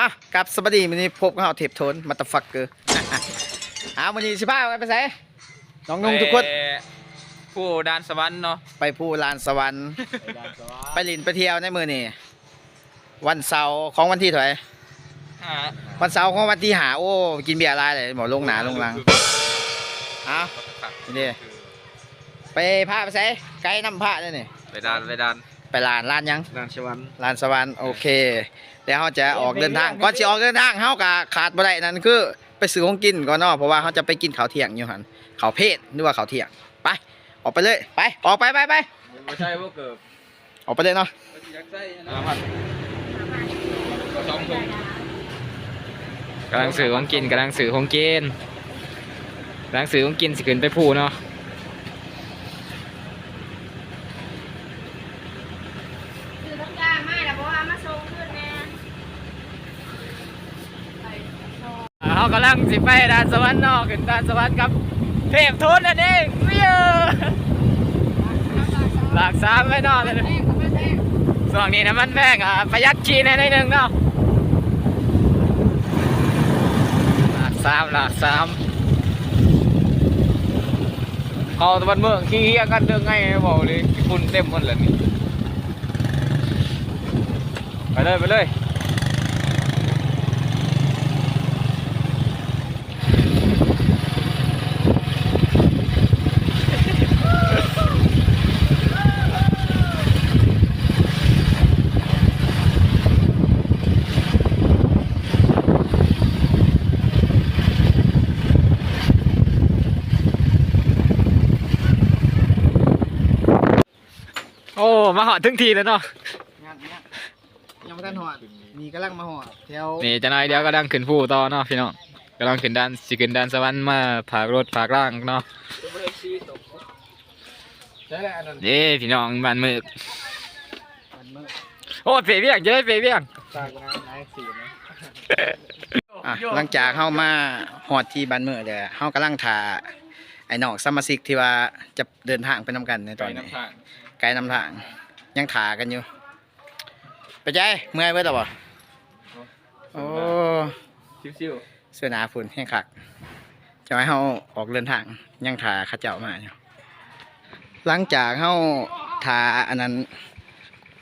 อะกับสวัสดีวันนี้พบกับเราเทปโทนมาตฟักเกอร์อ้าววันนี้สิพาไปไสน้องนุ่งทุกคนไปผู้ดานสวรรค์เนาะไปผู้ลานสวรรค์ ไปลินไปเที่ยวในมือนี่วันเสาร์ของวันที่เท่าไหร่ห้าวันเสาร์ของวันที่หาโอ้กินเบียร์อะไรเลยบอกลงหนาลงหลังอ้าวนี่ไปพาไปไสไกด์นำพาเนี่ยนี่ไปดานไปดานไปลานลานยังดานสวรรค์ลานสวรรค์โอเคเดี๋ยวเขาจะออกเดินทางก่อนจะออกเดินทางเขากะขาดบ่ได้นั่นคือ ไปซื้อของกินก่อนเนาะเพราะว่าเขาจะไปกินข้าวเที่ยงอยู่หันข้าวเพศหรือว่าข้าวเที่ยงไป ออกไปเลยไปออกไปไปไปไม่ใช่พวกเกิบออกไปเลยเนาะพันสองถุงกำลังสื่อของกินกำลังสื่อของกินกำลังสื่อของกินสิขึ้นไปพูเนาะ คือต้องการไม่แต่เพราะว่ามาส่งขึ้นแน่ไปส่ง เขากำลังสิไปด้านสวรรค์นาะขึ้นด้านสวรรค์ครับเทพทุนนั่นเองเวียหลักสามไว้เนาะส่วนนี้น้ำมันแพงอะประหยัดชีนให้หน่อยหนึงเนาะหลักสามหลักสามเขาตะวันเมืองขี้เหี้ยกันเรื่องไงบอกเลยขี้ฝุ่นเต็มหมดเลยนี่ไปเลยไปเลย มาหอดถึงทีแล้วเนาะงานงานยังไม่ทันหอดมีกำลังมาหอดแถวนี่จะนายเดี๋ยวก็ดังขึ้นผู้ต่อเนาะพี่น้องกำลังขึ้นด้านสิขึ้นด้านสวรรค์มาผากรถผากร่างเนาะใช่แหละอันนั้นเย้พี่น้องบ้านมือกวันมื้อโอ้เปรย์เบี้ยงเจ๊เปรย์เบี้ยงสร้างงานนายสีนะอะหลังจากเข้ามาหอดที่บ้านเมื่อเดี๋ยวเขากำลังถ่าไอ้นอกสมาชิกที่ว่าจะเดินทางไปนำกันในตไปอนนี้น้ำทางไกลนำทาง ยังถ่ากันอยู่ ไปใจเมื่อยเบิดหรอบ่โอ้ชิวเสื้อหนาฝุ่นแห้งคักจะให้เฮาออกเดินทางยังถ่าเข้าเจ้ามาอยู่หลังจากเฮาถ่าอันนั้น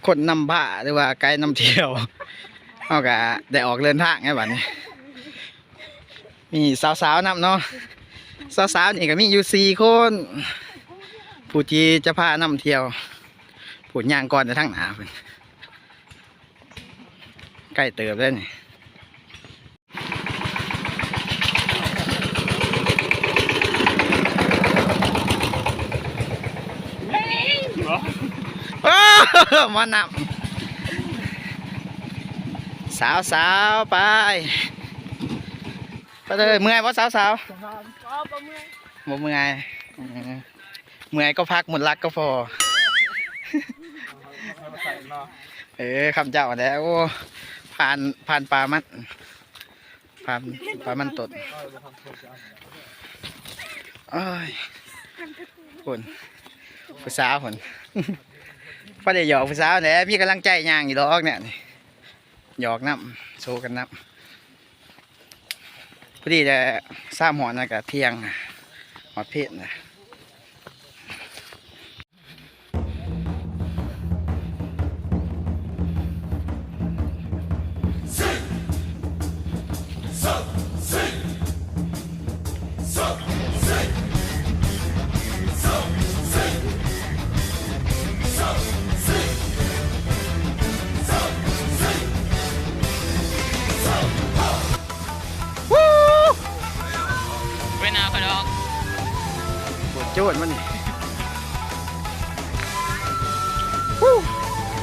คนนำผ้าหรือว่าไกด์นำเที่ยวเฮาก็ได้ออกเดินทางไงบัดนี้มีสาวๆนำเนาะสาวๆนี่ก็มีอยู่สี่คนผู้ที่จะพานำเที่ยว ผู้ย่างก่อนจะทั้งหนาเพิ่นใกล้เติบแล้วนี่โอ้มานำสาวสาวๆไปไปเลยเมื่อยป่สาวสาวก็บ่เมื่อยๆบ่เมื่อยอืมเมื่อยก็พักหมดรักก็พอ เออคำเจ้าแล้วโอ้ผ่านผ่านปลามันผ่านปลามันตดโอ้ยคนผู้สาวคนพอได้หยอกผู้สาวเนี่ยพี่กำลังใจย่างอยู่ดอกเนี่ยหยอกน้ำโซกันน้ำพอดีจะสร้างหอนนะกับเที่ยงนะหอดเพชรนะ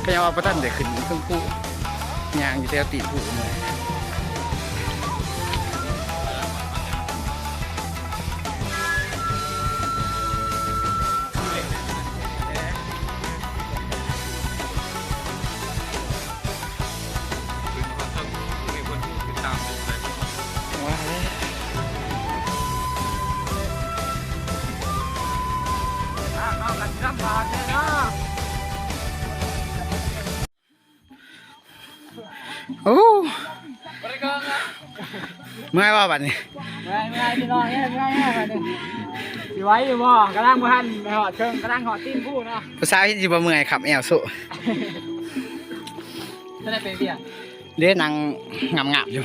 พยายามเอาประทันเด็กขึ้นเครื่องผู้ยางอยู่แต่ตีนผู้เลย โอ้เมื่อยว่าบัดนี้เมื่อยเมื่อยพี่น้องเนี่ยเมื่อยเมื่อยไปเลยสิไว้อยู่บ่กำลังบ่ทันไปหอดเครื่องกำลังหอดตีนผู้เนาะผู้สาวที่สิบ่เมื่อยขับแอวสุจะได้เป็นเบี้ยเด้นั่งงับๆอยู่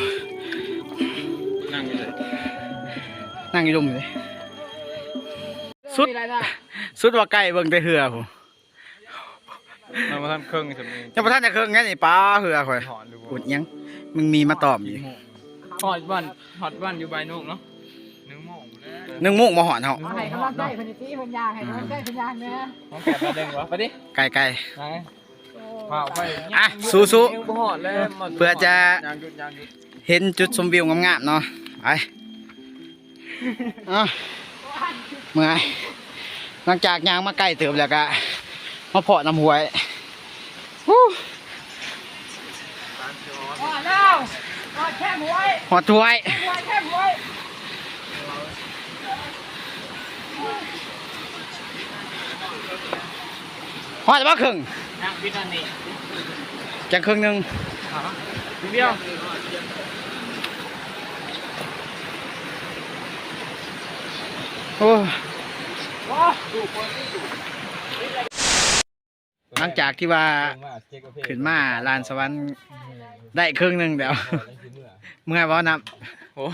นั่งอยู่เลยนั่งอยู่ดุมเลยสุดสุดว่าใกล้เบิ่งแต่เหือผม มามาทำเครื่องสำเนียงยังบ่ทันจะเครื่องงั้นนี่ป้าเหือข่อยถอนดูอุดหยังมึงมีมาตอบอีกหอดบ้านหอดบ้านอยู่ใบนุ่งเนาะนึ่งโมงแล้วนึ่งมุกมาหอนเฮาเอาให้กำลังใจเพิ่นสิเพิ่นอยากให้กำลังใจเพิ่นอยากเนื้อน้องแกะมาเด้งวะไปดิไกลไปพาไปอะสู้ๆยังบ่หอดเลยหมดเพื่อจะยางหยุดยางหยุดๆเห็นจุดชมวิวงามๆเนาะไปอะเมื่อยหลังจากยางมาใกล้เติบแล้วก็ มาเพาะน้ำหวยฮู้อ๋อแล้วอ๋อแค่หวยหอดถ้วยหวยแค่หวยหอดบ่ครึ่งนั่งพิจารณาจังครึ่งหนึงเดียวโอ้ หลังจากที่ว่าขึ้นมาลานสวรรค์ได้ครึ่งหนึงเดี๋ยวเมื่อยบ่นับโอ้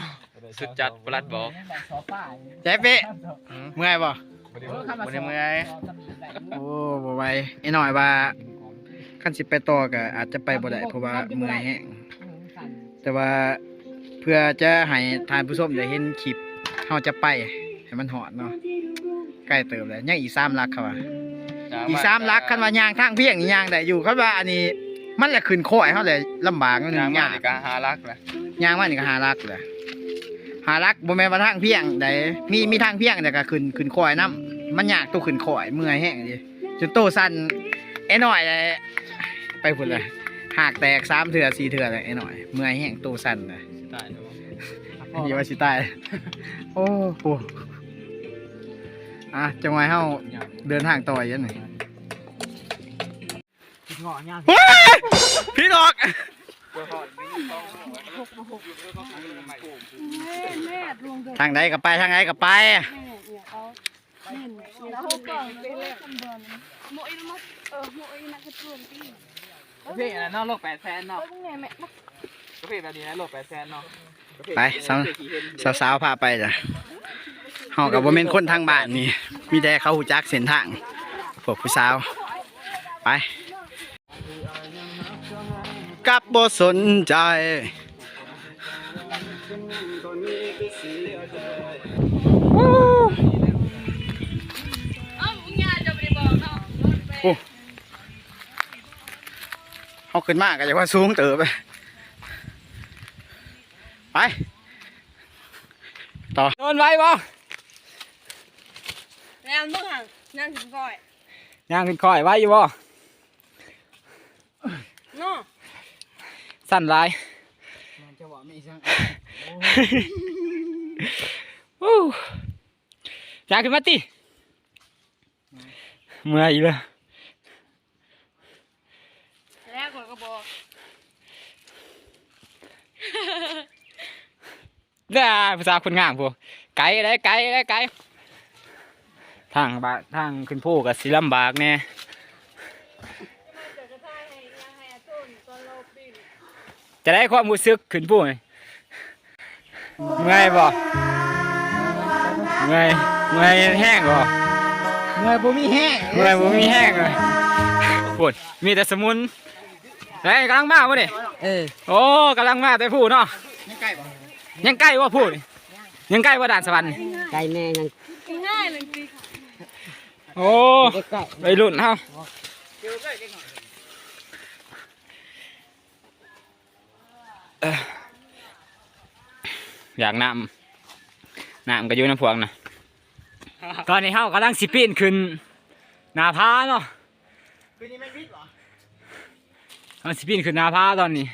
สุดจัดประหลัดบอกใจเป๊ะเมื่อยบ่วันนี้เมื่อยโอ้บ่ไหวไอ้หน่อยว่าคันสิไปต่อก็อาจจะไปบ่ได้เพราะว่าเมื่อยแฮงแต่ว่าเพื่อจะให้ทานผู้ชมได้เห็นคลิปเฮาจะไปให้มันหอดเนาะใกล้เติมแล้วยังอีก3ลักเขาว่า อีก3ลักคันว่าย่างทางเพียงนี่ย่างได้อยู่คันว่าอันนี้ มันแหละขึ้นข้อยเฮาเลยลำบากนิดนึยางงมายากในการหารักนะย่างมานี่ก็หาลักแหละหาลักบ่แม่นว่าทางเพียงใดมีมีทางเพียงแต่ก็ขึ้นขึ้นข้อยนํมันยากตัวขึ้นข้อยเมื่อยแฮงดิจนโตสั้นไอ้หน่อยเลยไปพุ่นเลยหากแตกสามเถื่อสี่เถื่อเลยไอ้หน่อยเมื่อยแห้งโตสั้นเลย ตายแล้วอย่าว่าสิตาย โอ้โห อะจังไว้เฮาเดินทางต่ออีกยันหน่อยหงอย่างว้ายพี่ดอกแม่รวงเดินทางใดก็ไปทางใดก็ไปแม่เนี่ยเขาเล่นแล้วเขาก่อนไปเล่นคำเบิร์นโมอีนักเออโมอีนักกระตุ้นตีเพ่นะเนาะโลกแปดแสนเอเนาะอพว กเนี่ยแม่เพ่แบบนี้นะโลกแปดแสนเนาะไปสาวสาวๆพาไปจ้ะเฮากับบ่แม่นคนทางบ้านนี่ มีแต่เขาหูจักเส้นทางพวกผู้สาว ไปกลับบ่สนใจเอ้ามึงยาจะไปบอกเนาะโอ้เขาขึ้นมากก็จะว่าสูงเติบไป ไป ต่อโดนไว้บ่แล้วมึงห่างนั่งถึงก่อยย่างขึ้นคอยไว้อยู่บ่เนาะสั่นหลายอู้ย่างขึ้นมาติเมื่อยอีกเลยแล้วก่อนก็บอก เด้อภาษาคนงามพวกไกลได้ไกลได้ไกลทางบาทางขึ้นผู้กับสิลำบากแน่จะได้ความรู้สึกขึ้นผู้ไหมเมื่อยบ่เมื่อยเมื่อยแห้งบ่เมื่อยบ่มีแห้งเมื่อยบ่มีแห้งเลยปวดมีแต่สมุนไอ้ยกำลังมาบ่ดิเออโอ้กำลังมาแต่ผู้เนาะ ยังใกล้บ่ยังใกล้ว่าพูด ยังใกล้ว่าด่านสวรรค์ไก่แม่ยังง่ายเลยสิโอ้ไปรุ่นเฮาเอ้ออยากน้ำน้ำก็อยู่น้ำพวงนะตอนนี้เฮากำลังสิปีนขึ้นหนาผาเนาะคืนนี้แม่นวิทย์เหรอกำลังสิปีนขึ้นหนาผาตอนนี้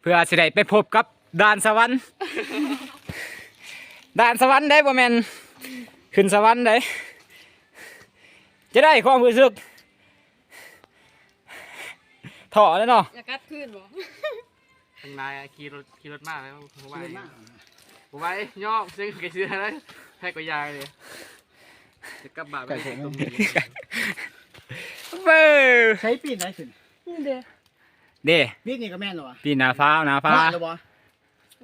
เพื่อสิได้ไปพบกับด่านสวรรค์ ด่านสวรรค์ได้บ่แม่นขึ้นสวรรค์ได้จะได้ความรู้สึกถอแล้วเนาะอย่ากัดขึ้นบ่ทางนายขี่รถขี่รถมากเลยผมว่าผมไว้ย่อซึ่งกระเชือแล้วแพ้กว่ายายเลยจะกลับบ้านไปตรงนี้เบ้อใช้ปีนได้ขึ้นนี่เด้อเด้ปีนนี่ก็แม่นเหรอวะปีหนาฟ้าหนาฟ้าฮอดแล้วบ่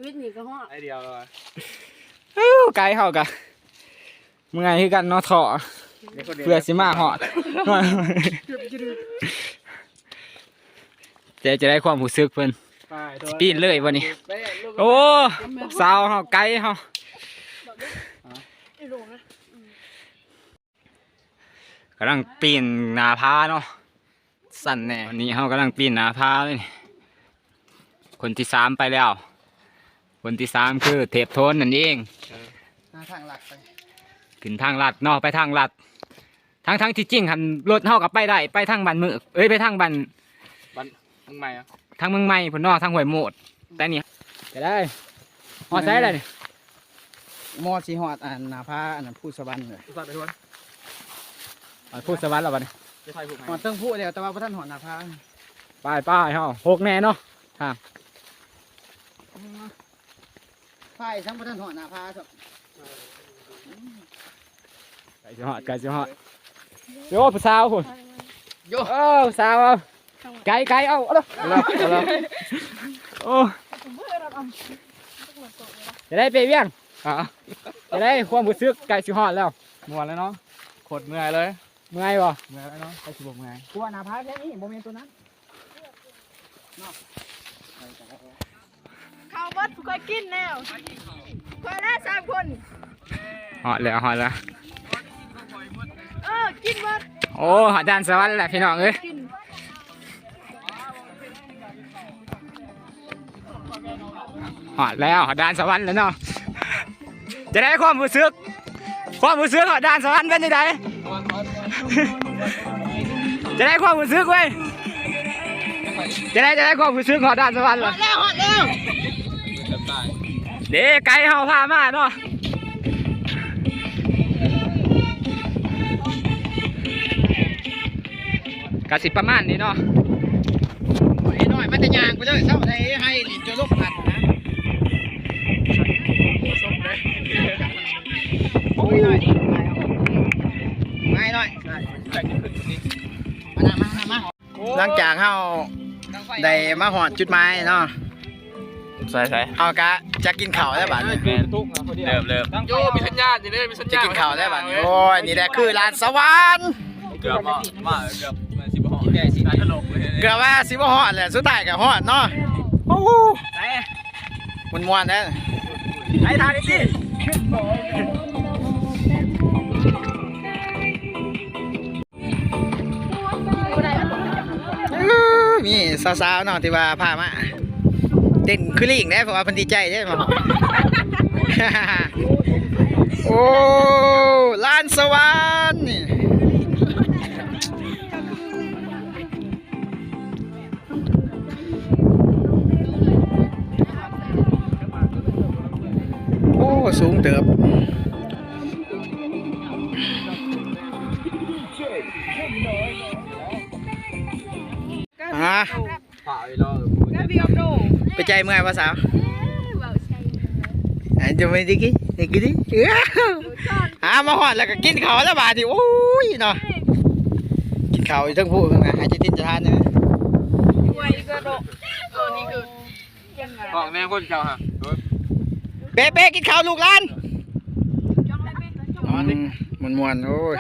วิทย์นี่ก็ฮอดไอเดียวเลย ไกลเฮากะเมื่อไงคือกันเนาะเถาะเพื่อสิมาหอดเจ๊จะได้ความรู้สึกเพิ่นสปีนเลยวันนี้ โอ้สาวเฮาไกลเฮากำลังปีนหนาผาเนาะสั่นแน่วันนี้เฮากำลังปีนหนาผาเลยคนที่สามไปแล้ว คนที่สามคือเทพโทนนั่นเองหน้าทางหลักไปขึ้นทางลัดเนาะไปทางลัดทั้งทั้งที่จริงหันรถเฮากับไปได้ ไปทางบันมือเอ้ยไปทางบันมึงใหม่อะทางเมืองใหม่พุ่นเนาะทางห้วยโมด แต่นี่จะได้ฮอดใช้ได้นี่มอดสิฮอดอันหน้าผาอันนั้นผู้สวรรค์เลยสัตว์ไปทวนฮอดพูดสวรรค์แล้วบัดนี้จะไทยผูกไหมฮอดเติ้งผู้แล้วแต่ว่าบ่ทันฮอดหน้าผาไป้ายป้ายเฮาหกแน่เนาะ ไฟทั้งบ่ทันฮอดหน้าผาครับไก่สิฮอดไก่สิฮอดโยผู้สาวพุ่นโยโอ้ผู้สาวเอาไก่ไก่เอาเอาเด้อเอาเด้อเอาเด้อโอ้จะได้ไปเวียงอะจะได้ความรู้สึกไก่สิฮอดแล้วมวนแล้วเนาะโคตรเมื่อยเลยเมื่อยบ่เมื่อยแล้วเนาะไปสิบกเมื่อยกลัวหน้าผาแค่นี้บ่แม่นตัวนั้น ข้าววัดค่อยกินแล้วค่อยได้สามคนฮอดแล้วฮอดแล้ว เออ กินวัดโอ้หอดด้านสวรรค์แหละพี่น้องเอ้ยกินหอดแล้วหอดด้านสวรรค์แล้วเนาะ จะได้ความรู้สึก ความรู้สึกหอดด้านสวรรค์เป็นยังไงจะได้ความรู้สึกเว้ยจะได้จะได้ความรู้สึกหอดด้านสวรรค์เหรอแล้วฮอดแล้ว เด็กไก่เฮาพามาเนาะกสิประมาณนี้เนาะไอ้น้อยมันจะย่างไปเลยเซาได้ให้ลิ้นจะลุกหันนะโอ้ยน้อยไม่น้อยมามามามาหลังจากเฮาได้มาหอดจุดหมายเนาะ ใส่ใส่เฮากะจะกินข้าวแล้วบัดนี้เริ่มเริ่มโยมีสัญญาณอยู่เลยมีสัญจะญาณกินข้าวแล้วบัดนี้โอ้ยนี่แหละคือร้านสวรรค์เกือบมามาเกือบมาสิบห้องแก่สิตลกเลยเกือบว่าสิบ่ฮอดแหละสุดท้ายก็ฮอดเนาะโอ้โหมันม่วนๆเด้อไอ้ทางนี้สิอื้อมีสาวๆเนาะที่ว่าพามา เต้นคือลิงได้เพราะว่าพิ่นดีใจได้มาฮอดโอ้ลานสวรรค์โอ้สูงเติบอะ ไปใจเมื่อยภาษาวเว้าใส่อะจะไปดิกิดิกิดิเอ้าหามาหอดแล้วก็กินข้าวแล้วบาดนีโอ้ยเนาะกินข้าวอยู่ทั้งผู้ทั้งนั้นหายใจตินจะทานเนอะไว้ก็โดเออนี่คือยังไงบอกแม่คนเจ้าฮะเป๊ะเป๊ะกินข้าวลูกหลานจ้องเลยไหมจ้องอืมมวนมวนๆโอ้ย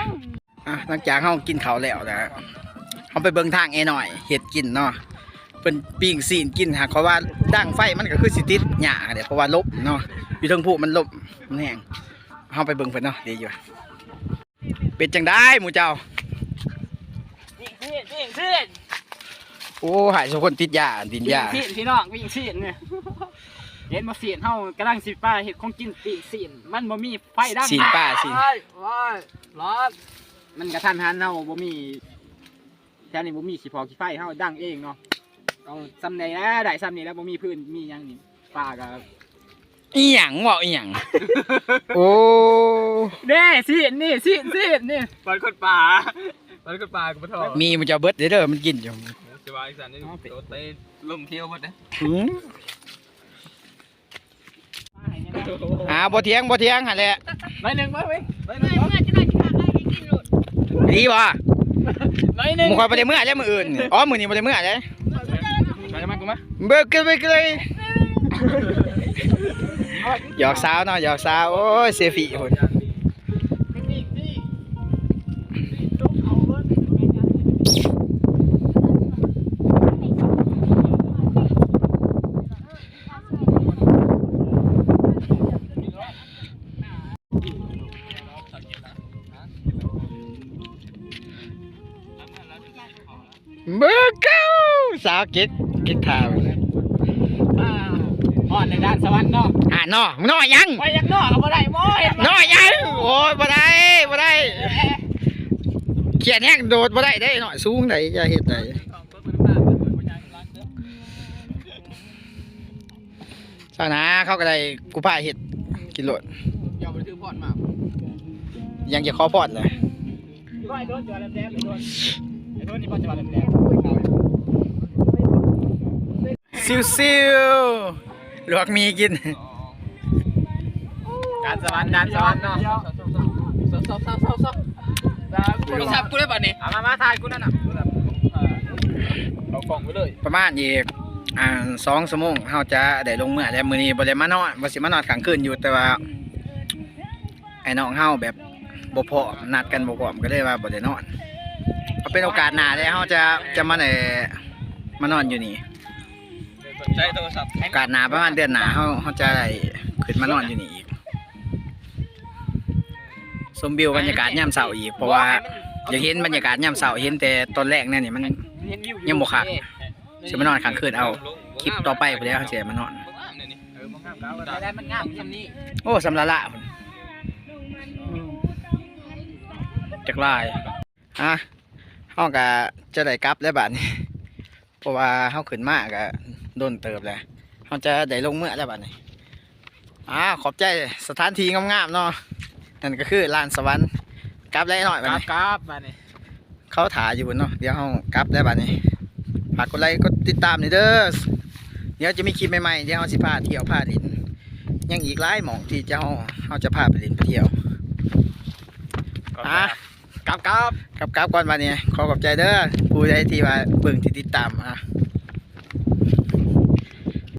อะหลังจากเฮากินข้าวแล้วนะเฮาไปเบิ่งทางเอหน่อยเฮ็ดกินเนาะ เป็นปิ้งซีนกินหากเพราะว่าดังไฟมันก็คือสิติดหญ้าเดี๋ยวเพราะว่าลบเนาะอยู่เทั้งผู้มันลบมันแห้งเฮาไปเบิ่งเพิ่นเนาะดีอยู่เป็นจังได้หมู่เจ้าวิ่งซีนวิ่งซีนโอ้หายสุคนติดยาติดวิ่งยาซีนพี่น้องวิ่งซีนเนี่ยเห็นมาซีนเฮากำลังสิป้าเห็ดของกินปีกซีนมันบ่มีไฟดังสินป้าสินว้ายว้ายร้อนมันกระทันหันเฮาบ่มีแถวนี้บ่มีขี้พอขี้ไฟเฮาดังเองเนาะ เอาซ้ำใดนะได้ซ้ำนี้แล้วบ่มีพื้นมีหยังนี่ป้าก็อีหยังเว่าอีหยังโอ้เด้ซีนนี่ซีนซีนนี่บอลคนป่าบอลคนป่ากูมาทอมีมันจะเบิดเด้อเด้อมันกินอยู่จะวางอีกสันนี่โดนเตะลมเที่ยวหมดนะหืมป้าให้แน่อ่าบ่เถียงบ่เถียงหั่นแหละร้อยหนึ่งไหมเว้ยร้อยหนึ่เมื่งอเมื่อจะได้ขาไอ้กินหลุดดีบ่ร้อยหนึ่งมึงคอยบ่ได้มื้อแล้วมื้ออื่นนี่อ๋อมื้อนี้บ่ได้มื้อเลยมาจะมา กูมเบิกกันไปเลยหยอกสาวเนาะหยอกสาวโอ้ยเซฟี่คน สาวเก๊กเก๊กทาวอ่อนในด้านสวรรค์เนาะอ่าน้อมึงน้อยยังไปยังนอกก็บ่ได้บ่เห็นน้อยยังโอ้ยบ่ได้บ่ได้เขียนแห้งโดดบ่ได้ได้หน่อยสูงได้จะเฮ็ดได้สาวนาเขาก็ได้กูพาเฮ็ดกินโลดอย่าไปถือพอดมายังจะขอพอดเลยก็ไอ้โดนจอแหลมๆไอ้โดนไอ้โดนนี่พอจอแหลม ซิวซิวลวกมีกินๆการสวรรค์ด้านสวรรค์เนาะซบซบซบซบซบโทรศัพท์กูได้ป่ะนี่เอามามาถ่ายกูนั่นน่ะเอากล่องไว้เลย ประมาณอีกอ่าสองชั่วโมงเราจะได้ลงเมื่อแล้วมื้อนี้บ่ได้มานอนบ่สิมานอนกลางคืนอยู่แต่ว่าไอ้น้องเฮาแบบบ่พร้อมนัดกันบ่พร้อมก็เลยว่าบ่ได้นอนเอาเป็นโอกาสหน้าแล้วเฮาจะจะมาได้มานอนอยู่นี่ ใช้โทรศัพท์โอกาสหนาประมาณเดือนหนาเฮาเฮาจะได้ขึ้นมานอนอยู่นี่อีกชมวิวบรรยากาศยามเช้าอีกเพราะว่าอยากเห็นบรรยากาศยามเช้าเห็นแต่ตอนแรกเนี่ยนี่มันยังบ่คักสิมานอนกลางคืนเอาคลิปต่อไปพุ่นแล้วเฮาสิได้มานอนเออมันงามแล้วได้มันงามทำนี้โอ้สำละละจักลายอะเฮาก็จะได้กลับแล้วบัดนี้เพราะว่าเฮาขึ้นมาก็ โดนเติบแล้วเฮาจะได้ลงเมื่อแล้วบัดนี้อ่าขอบใจสถานที่งามๆเนาะนั่นก็คือลานสวรรค์กลับแล้วหน่อยกบัดราบนี้กราบมาเนี่ยเขาถ่ายอยู่เนาะเดี๋ยวเฮากลับแล้วบัดนี้ฝากกดไลค์กดติดตามนี่เด้อเดี๋ยวจะมีคลิปใหม่ๆเดี๋ยวเฮาสิพาเที่ยวพาดินยังอีกหลายหม่องที่เจ้าเฮาจะพาไปเล่นไปเที่ยวอะกราบกราบกลับกลับก่อนวันนี้ขอขอบใจเด้อผู้ใดที่ว่าเบิ่งที่ติดตามอะ